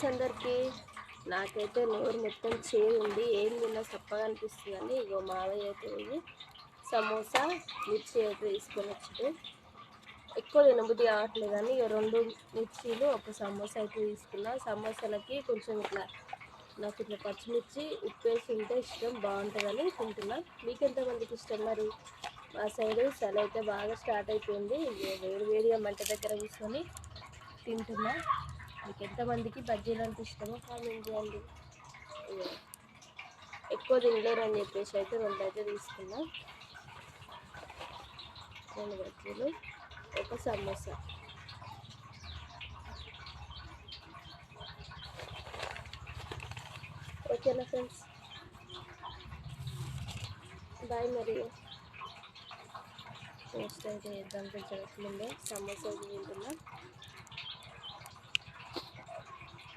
Friends అందరికీ నాకైతే నోరు మొత్తం చేదు ఉంది. ఏం తిన్నా చప్పగా అనిపిస్తుంది అని ఇగో మావయ్య అయితే ఇది సమోసా మిర్చి అయితే తీసుకొని వచ్చాడు. ఎక్కువ తినబుద్ధి కావట్లేదు కానీ ఇక రెండు మిర్చీలు ఒక సమోసా అయితే తీసుకున్నా. సమోసాలకి కొంచెం ఇట్లా నాకు ఇట్లా పచ్చిమిర్చి ఉప్పు వేసి ఉంటే ఇష్టం బాగుంటుందని తింటున్నా. మీకు ఎంతమందికి ఇష్టం మరి? మా సైడ్ చలి అయితే బాగా స్టార్ట్ అయిపోయింది. వేడి వేడిగా మంట దగ్గర కూర్చొని తింటున్నా. మీకు ఎంతమందికి బజ్జీలు అంటే ఇష్టమో కామెంట్ చేయండి. ఎక్కువ తినలేరు అని చెప్పేసి అయితే రెండు అయితే తీసుకున్నా. రెండు బజ్జీలు ఒక సమోసా. ఓకేనా ఫ్రెండ్స్? బాయ్ మరి. టేస్ట్ అయితే చేద్దాం ఫ్రెండ్స్. ముందే సమోసా తింటున్నా.